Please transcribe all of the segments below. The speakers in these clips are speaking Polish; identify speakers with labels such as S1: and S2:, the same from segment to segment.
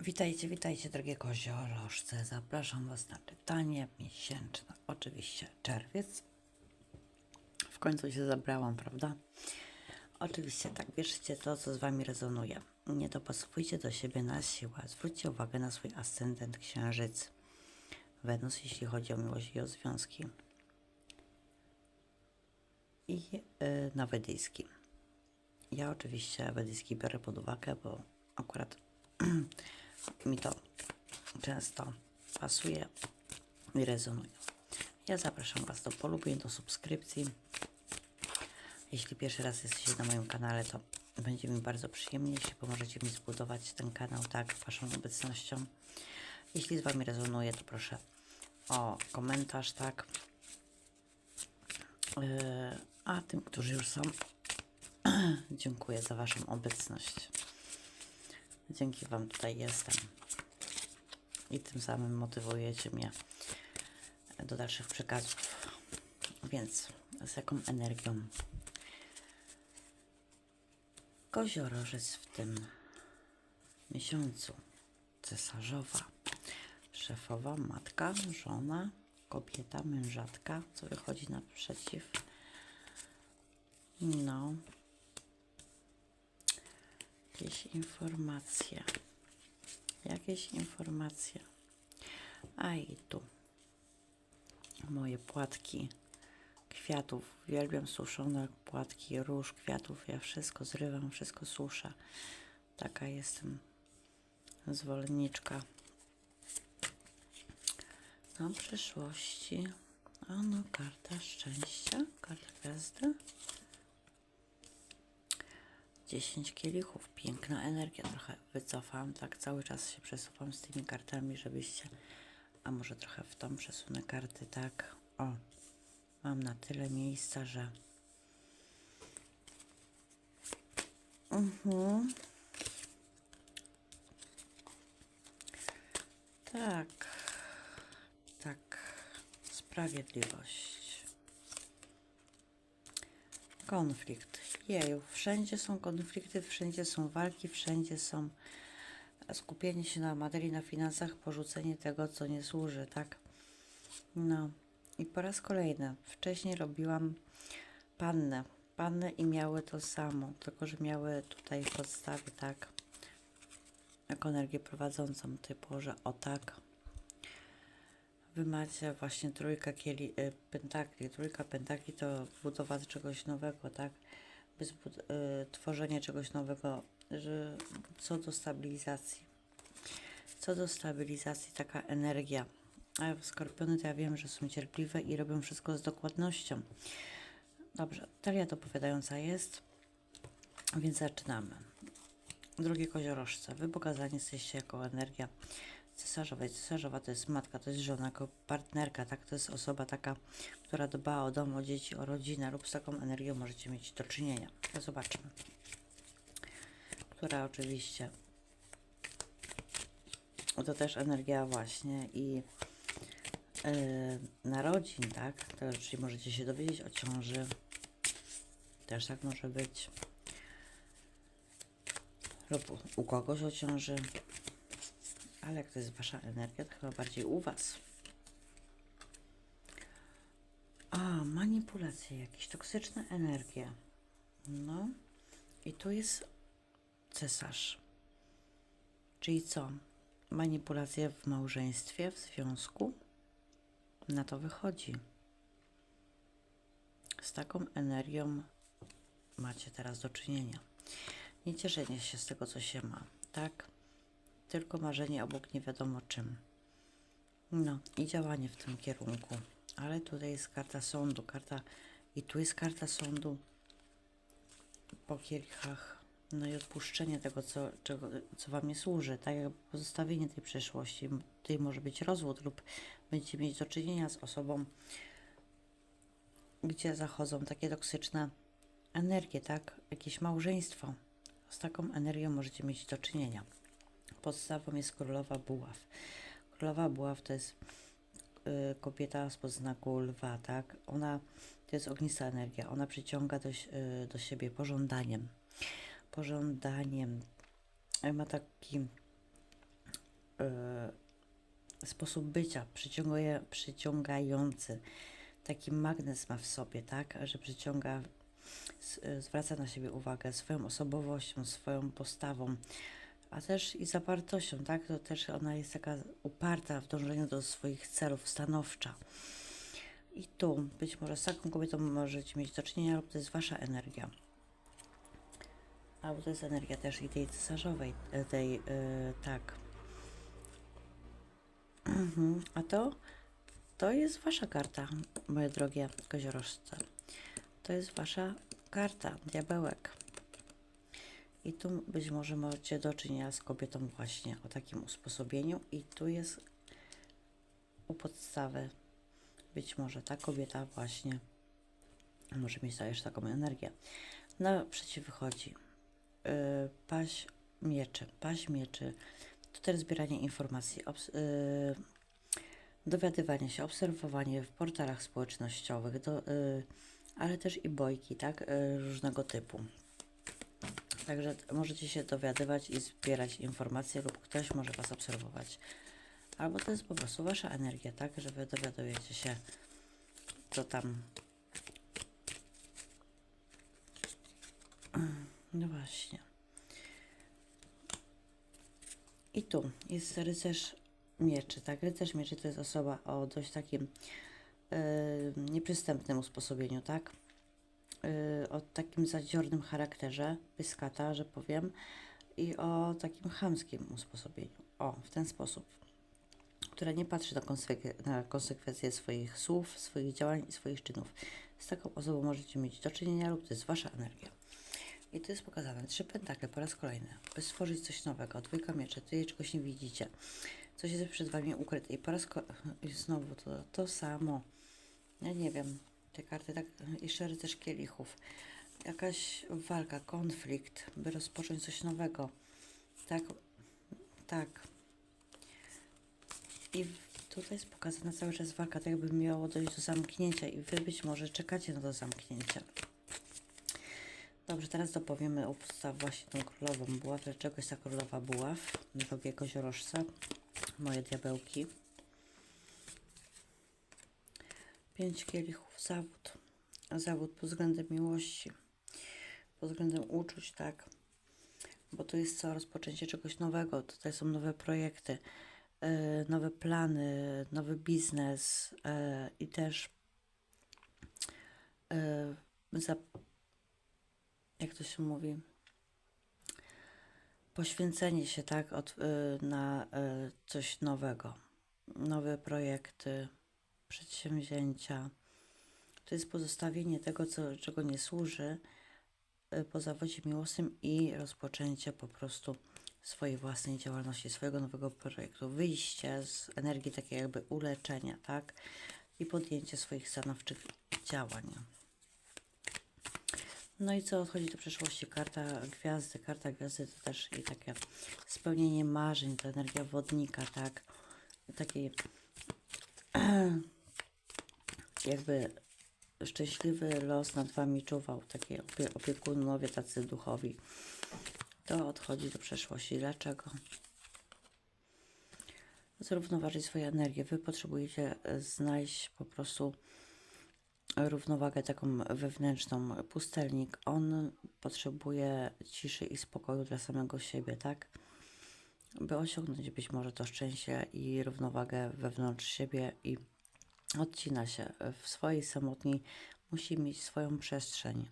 S1: Witajcie, witajcie drogie koziorożce. Zapraszam Was na czytanie miesięczne. Oczywiście czerwiec. W końcu się zabrałam, prawda? Oczywiście tak, bierzcie to, co z Wami rezonuje. Nie dopasowujcie do siebie na siłę. Zwróćcie uwagę na swój ascendent księżyc. Wenus, jeśli chodzi o miłość i o związki. I yy, na wedyjski. Ja oczywiście wedyjski biorę pod uwagę, bo akurat mi to często pasuje i rezonuje. Ja zapraszam Was do polubień, do subskrypcji. Jeśli pierwszy raz jesteście na moim kanale, to będzie mi bardzo przyjemnie, jeśli pomożecie mi zbudować ten kanał tak Waszą obecnością. Jeśli z Wami rezonuje, to proszę o komentarz, tak. Yy, a tym, którzy już są, dziękuję za Waszą obecność. Dzięki Wam tutaj jestem. I tym samym motywujecie mnie do dalszych przekazów. Więc z jaką energią koziorożec w tym miesiącu? Cesarzowa, szefowa, matka, żona, kobieta, mężatka, co wychodzi naprzeciw. No, jakieś informacje. Jakieś informacje. A i tu moje płatki kwiatów. Uwielbiam suszone płatki róż, kwiatów. Ja wszystko zrywam, wszystko suszę. Taka jestem zwolenniczka. Na przyszłości. Ano, karta szczęścia, karta gwiazdy. 10 kielichów, piękna energia. Trochę wycofam, tak cały czas się przesuwam z tymi kartami, żebyście. A może trochę w tą przesunę karty, tak. O, mam na tyle miejsca, że. Mhm. Tak, tak. Sprawiedliwość. Konflikt. Jeju, wszędzie są konflikty, wszędzie są walki, wszędzie są skupienie się na materii, na finansach, porzucenie tego, co nie służy, tak? No. I po raz kolejny, wcześniej robiłam pannę. Panny i miały to samo, tylko że miały tutaj w podstawie, tak? Jako energię prowadzącą, typu, że o tak, Wy macie właśnie trójka kieli, y, pentakli. Trójka pentakli to budowa czegoś nowego, tak? Zbud- y, tworzenie czegoś nowego, że co do stabilizacji. Co do stabilizacji, taka energia. A skorpiony to ja wiem, że są cierpliwe i robią wszystko z dokładnością. Dobrze, talia dopowiadająca jest, więc zaczynamy. Drugie koziorożce. Wy pokazani jesteście jako energia cesarzowej. Cesarzowa to jest matka, to jest żona, partnerka, tak? To jest osoba taka, która dba o dom, o dzieci, o rodzinę lub z taką energią możecie mieć do czynienia. To zobaczmy. Która oczywiście to też energia właśnie i yy, narodzin, tak? To, czyli możecie się dowiedzieć o ciąży. Też tak może być. Lub u kogoś o ciąży. Ale jak to jest wasza energia, to chyba bardziej u was. A, manipulacje, jakieś toksyczne energie. No. I tu jest cesarz. Czyli co? Manipulacje w małżeństwie, w związku. Na to wychodzi. Z taką energią macie teraz do czynienia. Nie cieszenie się z tego, co się ma, tak? Tylko marzenie obok nie wiadomo czym. No i działanie w tym kierunku. Ale tutaj jest karta sądu, karta i tu jest karta sądu po kielichach. No i odpuszczenie tego, co, czego, co Wam nie służy, tak jak pozostawienie tej przeszłości. Tutaj może być rozwód lub będziecie mieć do czynienia z osobą, gdzie zachodzą takie toksyczne energie, tak? Jakieś małżeństwo. Z taką energią możecie mieć do czynienia. Podstawą jest królowa buław. Królowa buław to jest y, kobieta spod znaku lwa, tak? Ona to jest ognista energia. Ona przyciąga do, y, do siebie pożądaniem. Pożądaniem. Ma taki y, sposób bycia przyciągający. Taki magnes ma w sobie, tak, że przyciąga, y, zwraca na siebie uwagę swoją osobowością, swoją postawą, a też i zapartością, tak, to też ona jest taka uparta w dążeniu do swoich celów, stanowcza. I tu być może z taką kobietą możecie mieć do czynienia, lub to jest wasza energia. Albo to jest energia też i tej cesarzowej, e, tej, yy, tak. Mhm. A to, to jest wasza karta, moje drogie koziorożce. To jest wasza karta, diabełek. I tu być może macie do czynienia z kobietą właśnie o takim usposobieniu i tu jest u podstawy być może ta kobieta właśnie może mieć też taką energię. Naprzeciw wychodzi yy, paź mieczy. Paź mieczy to też zbieranie informacji, obs- yy, dowiadywanie się, obserwowanie w portalach społecznościowych, do, yy, ale też i bojki, tak, yy, różnego typu. Także możecie się dowiadywać i zbierać informacje lub ktoś może Was obserwować. Albo to jest po prostu Wasza energia, tak, że Wy dowiadujecie się, co tam. No właśnie. I tu jest rycerz mieczy, tak? Rycerz mieczy to jest osoba o dość takim yy, nieprzystępnym usposobieniu, tak? Yy, o takim zadziornym charakterze, pyskata, że powiem, i o takim chamskim usposobieniu. O, w ten sposób. Która nie patrzy na, konsekwe- na konsekwencje swoich słów, swoich działań i swoich czynów. Z taką osobą możecie mieć do czynienia lub to jest wasza energia. I tu jest pokazane trzy pentakle po raz kolejny. By stworzyć coś nowego, dwójka mieczy, tutaj czegoś nie widzicie. Coś jest przed wami ukryte i po raz ko- i znowu to, to samo. Ja nie wiem, te karty tak, jeszcze rycerz kielichów. Jakaś walka, konflikt, by rozpocząć coś nowego. Tak, tak. I tutaj jest pokazana cały czas walka, tak jakby miało dojść do zamknięcia i wy być może czekacie na to zamknięcie. Dobrze, teraz dopowiemy o podstaw właśnie tą królową buław. Dlaczego jest ta królowa buław? Drogie koziorożce, moje diabełki. Pięć kielichów, zawód. Zawód pod względem miłości, pod względem uczuć, tak? Bo to jest co? Rozpoczęcie czegoś nowego. Tutaj są nowe projekty, e, nowe plany, nowy biznes e, i też e, za, jak to się mówi, poświęcenie się, tak, od, na coś nowego. Nowe projekty, przedsięwzięcia. To jest pozostawienie tego, co, czego nie służy y, po zawodzie miłosnym i rozpoczęcie po prostu swojej własnej działalności, swojego nowego projektu. Wyjście z energii takiej jakby uleczenia, tak? I podjęcie swoich stanowczych działań. No i co odchodzi do przeszłości? Karta gwiazdy. Karta gwiazdy to też i takie spełnienie marzeń, to energia wodnika, tak? Taki jakby szczęśliwy los nad wami czuwał, takie opie opiekunowie tacy duchowi. To odchodzi do przeszłości. Dlaczego? Zrównoważyć swoją energię. Wy potrzebujecie e, znaleźć po prostu równowagę taką wewnętrzną. Pustelnik, on potrzebuje ciszy i spokoju dla samego siebie, tak? By osiągnąć być może to szczęście i równowagę wewnątrz siebie i odcina się w swojej samotni, musi mieć swoją przestrzeń,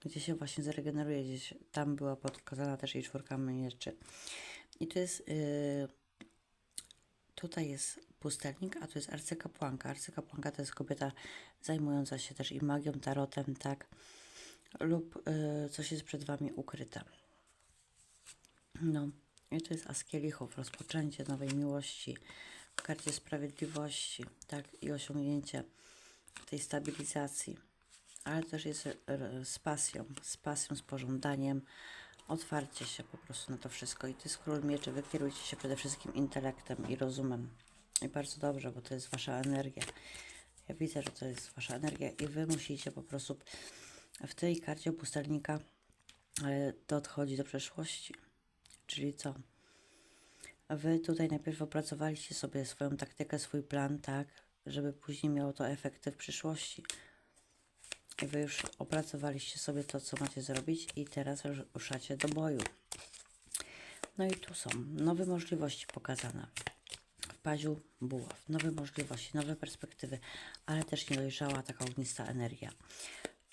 S1: gdzie się właśnie zregeneruje, gdzieś tam była pokazana też jej czwórka mieczy. I to jest, yy, tutaj jest pustelnik, a tu jest arcykapłanka. Arcykapłanka to jest kobieta zajmująca się też i magią, tarotem, tak, lub yy, coś jest przed wami ukryte. No, i to jest as kielichów, rozpoczęcie nowej miłości, w karcie sprawiedliwości, tak, i osiągnięcie tej stabilizacji, ale też jest e, z pasją, z pasją, z pożądaniem, otwarcie się po prostu na to wszystko. I to jest król mieczy, wy kierujcie się przede wszystkim intelektem i rozumem. I bardzo dobrze, bo to jest wasza energia. Ja widzę, że to jest wasza energia i wy musicie po prostu w tej karcie pustelnika e, to odchodzi do przeszłości. Czyli co? Wy tutaj najpierw opracowaliście sobie swoją taktykę, swój plan, tak, żeby później miało to efekty w przyszłości. I wy już opracowaliście sobie to, co macie zrobić i teraz ruszacie do boju. No i tu są nowe możliwości pokazane. W paziu buław, nowe możliwości, nowe perspektywy, ale też niedojrzała taka ognista energia.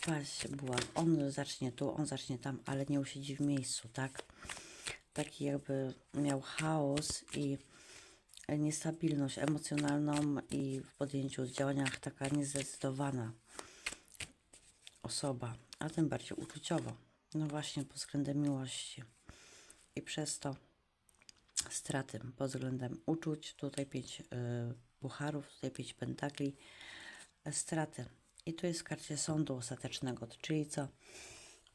S1: Paź buław, on zacznie tu, on zacznie tam, ale nie usiedzi w miejscu, tak? Taki jakby miał chaos i niestabilność emocjonalną i w podjęciu działaniach taka niezdecydowana osoba, a tym bardziej uczuciowo. No właśnie pod względem miłości. I przez to straty pod względem uczuć. Tutaj pięć y, tutaj pięć pentakli. e, Straty. I tu jest w karcie sądu ostatecznego, czyli co?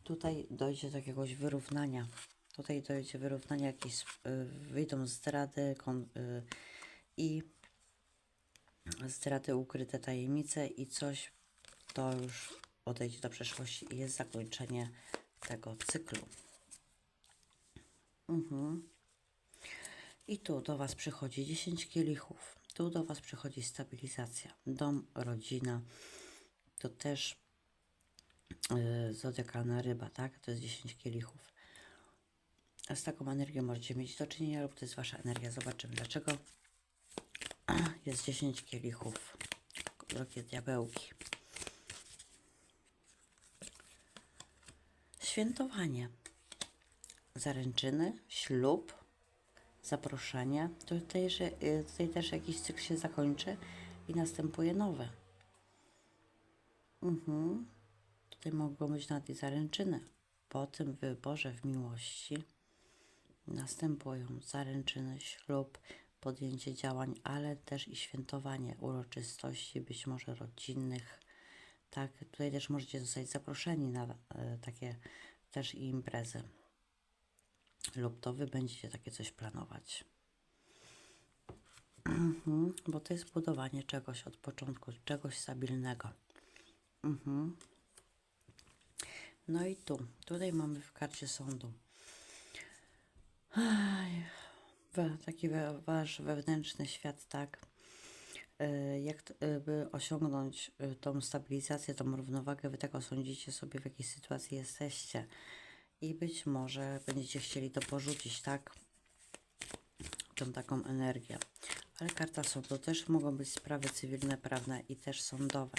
S1: Tutaj dojdzie do jakiegoś wyrównania. Tutaj dojdzie wyrównania, jakieś y, wyjdą zdrady kon, y, i zdrady ukryte tajemnice i coś to już odejdzie do przeszłości i jest zakończenie tego cyklu. Mhm. I tu do Was przychodzi 10 kielichów. Tu do Was przychodzi stabilizacja. Dom, rodzina. To też yy, zodiakalna ryba, tak? To jest 10 kielichów. Z taką energią możecie mieć do czynienia lub to jest Wasza energia. Zobaczymy dlaczego. Jest 10 kielichów. Drogie diabełki. Świętowanie. Zaręczyny, ślub, zaproszenie. Tutaj, że, y, tutaj też jakiś cykl się zakończy i następuje nowy. Mhm. Tutaj mogą być nawet i zaręczyny. Po tym wyborze w miłości następują zaręczyny, ślub, podjęcie działań, ale też i świętowanie uroczystości, być może rodzinnych. Tak, tutaj też możecie zostać zaproszeni na e, takie też i imprezy. Lub to wy będziecie takie coś planować. Mhm, bo to jest budowanie czegoś od początku, czegoś stabilnego. Mhm. No i tu, tutaj mamy w karcie sądu. Taki wasz wewnętrzny świat, tak? Y, Jak y, by osiągnąć y, tą stabilizację, tą równowagę, wy tak osądzicie sobie, w jakiej sytuacji jesteście. I być może będziecie chcieli to porzucić, tak? Tą taką energię. Ale karta sądu też mogą być sprawy cywilne, prawne i też sądowe.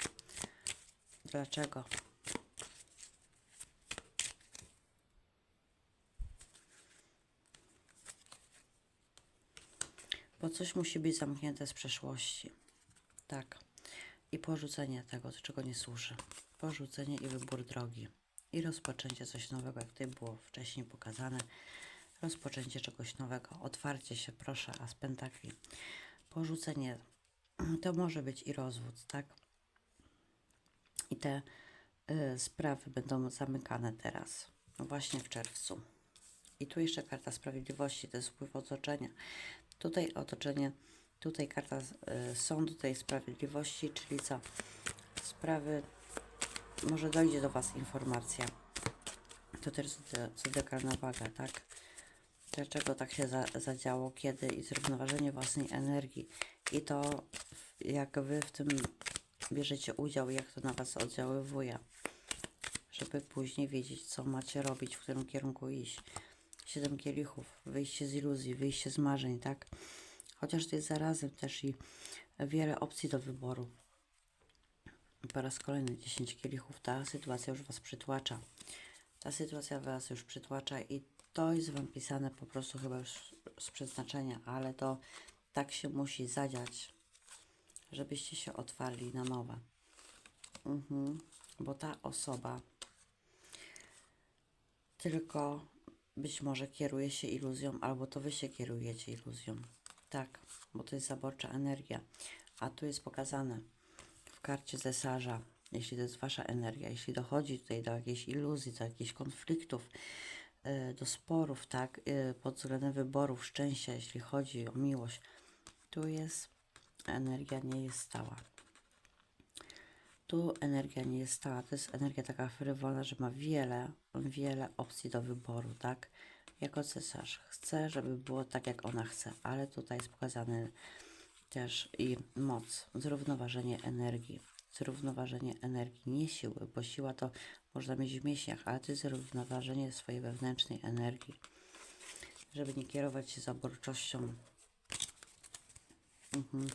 S1: Dlaczego? Bo coś musi być zamknięte z przeszłości. Tak. I porzucenie tego, czego nie służy. Porzucenie i wybór drogi. I rozpoczęcie coś nowego, jak tutaj było wcześniej pokazane. Rozpoczęcie czegoś nowego. Otwarcie się, proszę, a z pentakli. Porzucenie. To może być i rozwód, tak? I te y, sprawy będą zamykane teraz. No właśnie w czerwcu. I tu jeszcze karta sprawiedliwości, to jest wpływ otoczenia. Tutaj otoczenie, tutaj karta y, sądu, tutaj sprawiedliwości, czyli co? Sprawy, może dojdzie do Was informacja. To też zodiakalna waga, tak? Dlaczego tak się za, zadziało, kiedy i zrównoważenie własnej energii. I to, jak Wy w tym bierzecie udział, jak to na Was oddziaływuje żeby później wiedzieć, co macie robić, w którym kierunku iść. Siedem kielichów, wyjście z iluzji, wyjście z marzeń, tak? Chociaż to jest zarazem też i wiele opcji do wyboru. Po raz kolejny 10 kielichów, ta sytuacja już Was przytłacza. Ta sytuacja Was już przytłacza i to jest Wam pisane po prostu chyba już z przeznaczenia, ale to tak się musi zadziać, żebyście się otwarli na nowe. Mhm. Bo ta osoba tylko być może kieruje się iluzją, albo to wy się kierujecie iluzją. Tak, bo to jest zaborcza energia. A tu jest pokazane w karcie cesarza, jeśli to jest wasza energia, jeśli dochodzi tutaj do jakiejś iluzji, do jakichś konfliktów, y, do sporów, tak, y, pod względem wyborów, szczęścia, jeśli chodzi o miłość, tu jest energia nie jest stała. Tu energia nie jest stała, to jest energia taka frywolna, że ma wiele, wiele opcji do wyboru, tak? jako cesarz. Chce, żeby było tak, jak ona chce, ale tutaj jest pokazany też i moc, zrównoważenie energii. Zrównoważenie energii, nie siły, bo siła to można mieć w mięśniach, ale to jest zrównoważenie swojej wewnętrznej energii, żeby nie kierować się zaborczością. Mhm.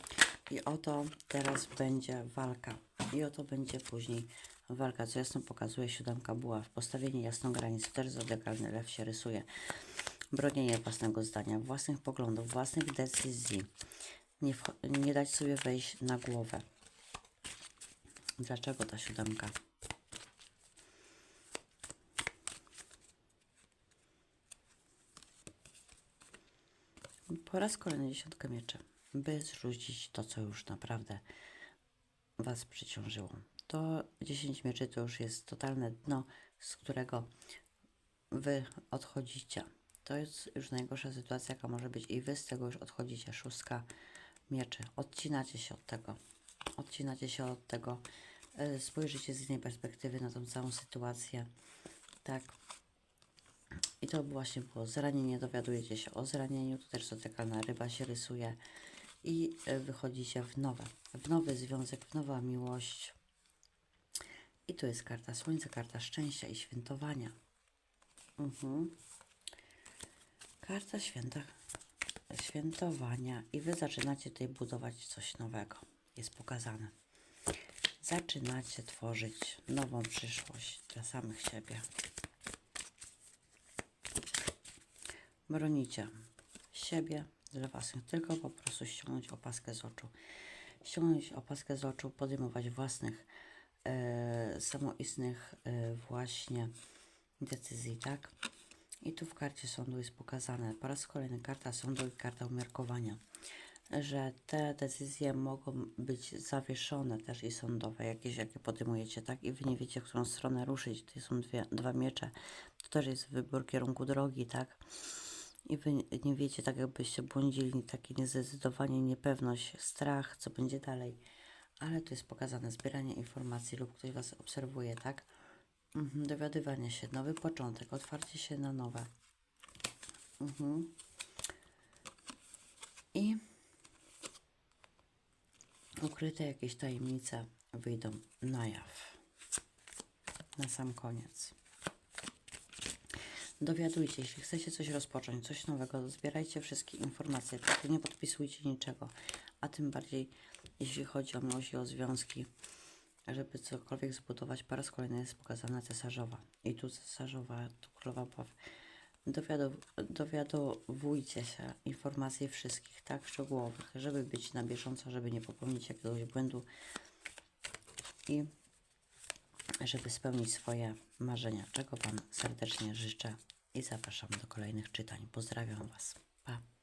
S1: I oto teraz będzie walka. I oto będzie później walka, co jasno pokazuje siódemka buław. Postawienie jasną granic, też zodiakalny lew się rysuje. Bronienie własnego zdania, własnych poglądów, własnych decyzji. Nie, nie dać sobie wejść na głowę. Dlaczego ta siódemka? Po raz kolejny dziesiątka mieczy, by zrzucić to, co już naprawdę Was przyciążyło. To 10 mieczy to już jest totalne dno, z którego Wy odchodzicie. To jest już najgorsza sytuacja, jaka może być i Wy z tego już odchodzicie. Szóstka mieczy. Odcinacie się od tego. Odcinacie się od tego. y, Spojrzycie z innej perspektywy na tą całą sytuację. Tak. I to właśnie było zranienie, dowiadujecie się o zranieniu, tu też dotykalna ryba się rysuje i y, wychodzicie w nowe, w nowy związek, w nowa miłość. I tu jest karta słońca, karta szczęścia i świętowania. Mhm. Karta święta, świętowania i wy zaczynacie tutaj budować coś nowego. Jest pokazane. Zaczynacie tworzyć nową przyszłość dla samych siebie. bronicie siebie dla własnych, tylko po prostu ściągnąć opaskę z oczu. Ściągnąć opaskę z oczu, podejmować własnych, e, samoistnych e, właśnie decyzji, tak? I tu w karcie sądu jest pokazane po raz kolejny karta sądu i karta umiarkowania, że te decyzje mogą być zawieszone też i sądowe, jakieś jakie podejmujecie, tak? I wy nie wiecie, w którą stronę ruszyć. To są dwie, dwa miecze. To też jest wybór kierunku drogi, tak? I wy nie wiecie, tak jakbyście błądzili, takie niezdecydowanie, niepewność, strach, co będzie dalej. Ale tu jest pokazane zbieranie informacji lub ktoś Was obserwuje, tak? Mhm, dowiadywanie się, nowy początek, otwarcie się na nowe. Mhm. I ukryte jakieś tajemnice wyjdą na jaw. Na sam koniec. Dowiadujcie, jeśli chcecie coś rozpocząć, coś nowego, zbierajcie wszystkie informacje, tylko nie podpisujcie niczego, a tym bardziej jeśli chodzi o miłość i o związki, żeby cokolwiek zbudować, po raz kolejny jest pokazana cesarzowa. I tu cesarzowa, tu królowa. Dowiadow, dowiadowujcie się informacji wszystkich, tak szczegółowych, żeby być na bieżąco, żeby nie popełnić jakiegoś błędu i żeby spełnić swoje marzenia, czego Wam serdecznie życzę i zapraszam do kolejnych czytań. Pozdrawiam Was. Pa!